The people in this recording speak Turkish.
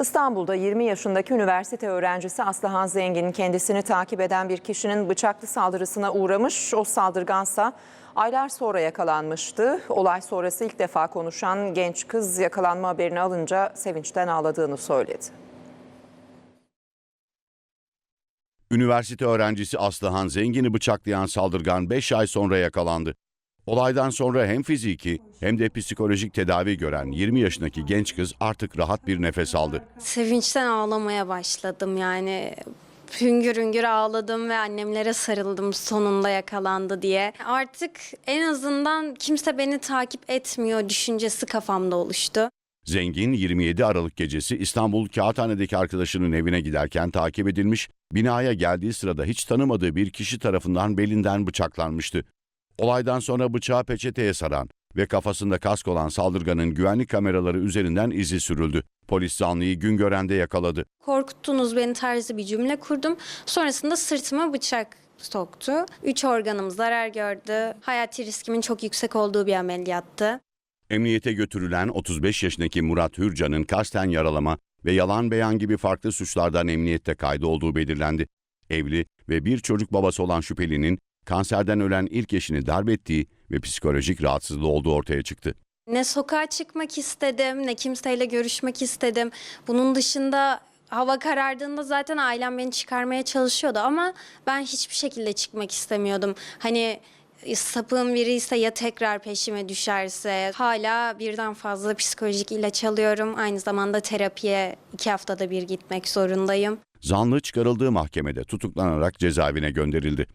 İstanbul'da 20 yaşındaki üniversite öğrencisi Aslıhan Zengin kendisini takip eden bir kişinin bıçaklı saldırısına uğramış. O saldırgansa aylar sonra yakalanmıştı. Olay sonrası ilk defa konuşan genç kız yakalanma haberini alınca sevinçten ağladığını söyledi. Üniversite öğrencisi Aslıhan Zengin'i bıçaklayan saldırgan 5 ay sonra yakalandı. Olaydan sonra hem fiziki hem de psikolojik tedavi gören 20 yaşındaki genç kız artık rahat bir nefes aldı. Sevinçten ağlamaya başladım yani. Hüngür hüngür ağladım ve annemlere sarıldım sonunda yakalandı diye. Artık en azından kimse beni takip etmiyor düşüncesi kafamda oluştu. Zengin 27 Aralık gecesi İstanbul Kağıthane'deki arkadaşının evine giderken takip edilmiş, binaya geldiği sırada hiç tanımadığı bir kişi tarafından belinden bıçaklanmıştı. Olaydan sonra bıçağı peçeteye saran ve kafasında kask olan saldırganın güvenlik kameraları üzerinden izi sürüldü. Polis zanlıyı gün görende yakaladı. Korkuttunuz beni tarzı bir cümle kurdum. Sonrasında sırtıma bıçak soktu. Üç organım zarar gördü. Hayati riskimin çok yüksek olduğu bir ameliyattı. Emniyete götürülen 35 yaşındaki Murat Hürcan'ın kasten yaralama ve yalan beyan gibi farklı suçlardan emniyette kaydı olduğu belirlendi. Evli ve bir çocuk babası olan şüphelinin kanserden ölen ilk eşini darp ettiği ve psikolojik rahatsızlığı olduğu ortaya çıktı. Ne sokağa çıkmak istedim, ne kimseyle görüşmek istedim. Bunun dışında hava karardığında zaten ailem beni çıkarmaya çalışıyordu ama ben hiçbir şekilde çıkmak istemiyordum. Hani sapığın biri ise ya tekrar peşime düşerse hala birden fazla psikolojik ilaç alıyorum. Aynı zamanda terapiye iki haftada bir gitmek zorundayım. Zanlı çıkarıldığı mahkemede tutuklanarak cezaevine gönderildi.